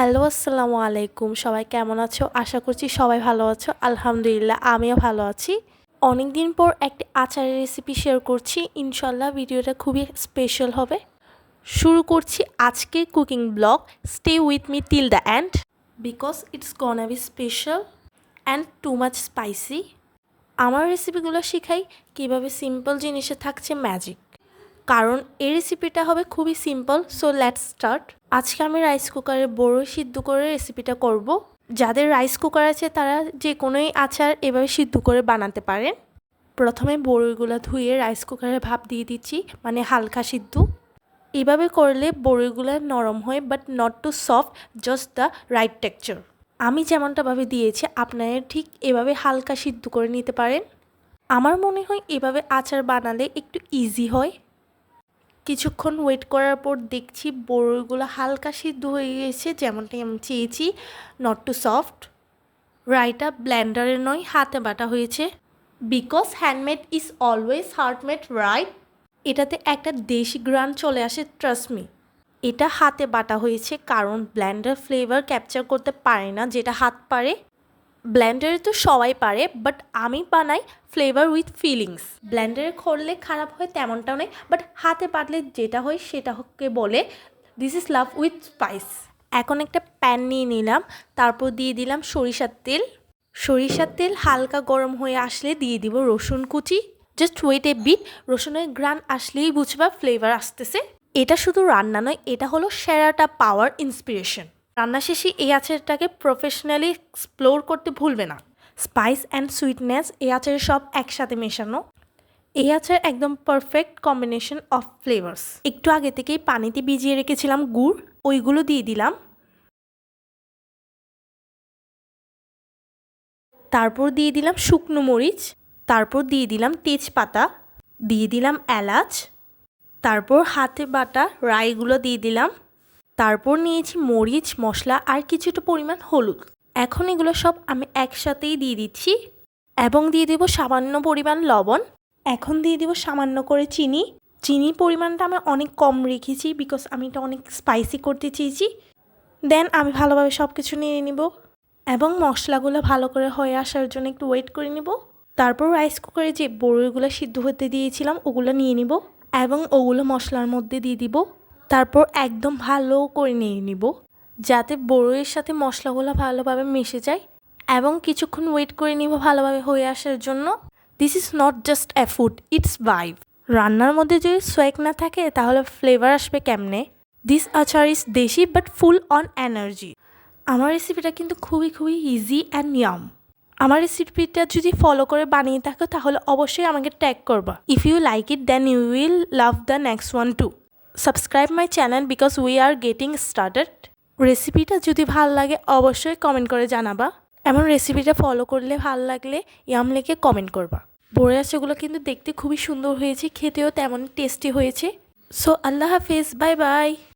Hello, আসসালামু আলাইকুম। সবাই কেমন আছো? আশা করছি সবাই ভালো আছো। আলহামদুলিল্লাহ, আমিও ভালো আছি। অনেক দিন পর একটি আচারের রেসিপি শেয়ার করছি। ইনশাল্লাহ ভিডিওটা খুবই স্পেশাল হবে। শুরু করছি আজকের cooking vlog stay with me till the end because it's gonna be special and too much spicy আমার রেসিপিগুলো শেখাই কীভাবে সিম্পল জিনিসে থাকছে ম্যাজিক কারণ এই রেসিপিটা হবে খুবই সিম্পল সো লেটস স্টার্ট আজকে আমি রাইস কুকারে বড় সিদ্ধ করে রেসিপিটা করব। যাদের রাইস কুকার আছে, তারা যে কোনোই আচার এভাবে সিদ্ধ করে বানাতে পারেন। প্রথমে বড়ইগুলো ধুয়ে রাইস কুকারে ভাপ দিয়ে দিচ্ছি মানে হালকা সিদ্ধ। এভাবে করলে বড়ইগুলো নরম হয় but not too soft just the right texture আমি যেমনটাভাবে দিয়েছি, আপনারা ঠিক এভাবে হালকা সিদ্ধ করে নিতে পারেন। আমার মনে হয় এভাবে আচার বানালে একটু ইজি হয়। কিছুক্ষণ ওয়েট করার পর দেখছি বড়ইগুলো হালকা সিদ্ধ হয়ে গেছে যেমনটাই আমি চেয়েছি নট টু সফট রাইটা ব্ল্যান্ডারে নয়, হাতে বাটা হয়েছে। Because handmade is always heartmade right এটাতে একটা দেশি গ্রান চলে আসে ট্রাস্টমি এটা হাতে বাটা হয়েছে, কারণ ব্ল্যান্ডার ফ্লেভার ক্যাপচার করতে পারে না, যেটা হাত পারে ব্ল্যান্ডারে তো সবাই পারে বাট আমি বানাই ফ্লেভার উইথ ফিলিংস ব্ল্যান্ডারে করলে খারাপ হয় তেমনটাও নেই বাট হাতে পাতলে যেটা হয় সেটাকে বলে this is love with spice এখন একটা প্যান নিয়ে নিলাম, তারপর দিয়ে দিলাম সরিষার তেল। সরিষার তেল হালকা গরম হয়ে আসলে দিয়ে দিব রসুন কুচি। জাস্ট ওয়েট এ বিট রসুনের গ্রান আসলেই বুঝবা ফ্লেভার আসতেছে। এটা শুধু রান্না নয়, এটা হলো সেরাটা পাওয়ার ইন্সপিরেশন রান্না শেষে এই আচারটাকে প্রফেশনালি এক্সপ্লোর করতে ভুলবে না। স্পাইস অ্যান্ড সুইটনেস এই আচারে সব একসাথে মেশানো। এই আচার একদম পারফেক্ট কম্বিনেশন অফ ফ্লেভার্স একটু আগে থেকেই পানিতে ভিজিয়ে রেখেছিলাম গুড়, ওইগুলো দিয়ে দিলাম। তারপর দিয়ে দিলাম শুকনো মরিচ, তারপর দিয়ে দিলাম তেজপাতা, দিয়ে দিলাম এলাচ, তারপর হাতে বাটা রাইগুলো দিয়ে দিলাম। তারপর নিয়েছি মরিচ, মশলা আর কিছুটা পরিমাণ হলুদ। এখন এগুলো সব আমি একসাথেই দিয়ে দিচ্ছি এবং দিয়ে দেবো সামান্য পরিমাণ লবণ। এখন দিয়ে দেবো সামান্য করে চিনি। চিনির পরিমাণটা আমি অনেক কম রেখেছি বিকজ আমি এটা অনেক স্পাইসি করতে চেয়েছি। দেন আমি ভালোভাবে সব কিছু নিয়ে নিব এবং মশলাগুলো ভালো করে হয়ে আসার জন্য একটু ওয়েট করে নিব। তারপর রাইস কুকারে যে বড়ইগুলো সিদ্ধ হতে দিয়েছিলাম ওগুলো নিয়ে নিব এবং ওগুলো মশলার মধ্যে দিয়ে দিব। তারপর একদম ভালো করে নিয়ে নিব, যাতে বড়ইয়ের সাথে মশলাগুলো ভালোভাবে মিশে যায় এবং কিছুক্ষণ ওয়েট করে নিব ভালোভাবে হয়ে আসার জন্য। This is not just a food it's vibe রান্নার মধ্যে যদি সোয়েক না থাকে, তাহলে ফ্লেভার আসবে কেমনে? দিস আচার ইজ দেশি বাট ফুল অন এনার্জি আমার রেসিপিটা কিন্তু খুবই খুবই ইজি অ্যান্ড ইয়াম আমার রেসিপিটা যদি ফলো করে বানিয়ে থাকো, তাহলে অবশ্যই আমাকে ট্যাগ করবা। If you like it then you will love the next one to subscribe my channel because we are getting started রেসিপিটা যদি ভালো লাগে, অবশ্যই কমেন্ট করে জানাবা। এমন রেসিপিটা ফলো করলে ভালো লাগলে ইয়াম লেখে কমেন্ট করবা। বড়ে আচাগুলো কিন্তু দেখতে খুবই সুন্দর হয়েছে, খেতেও তেমন টেস্টি হয়েছে। সো আল্লাহ হাফেজ বাই বাই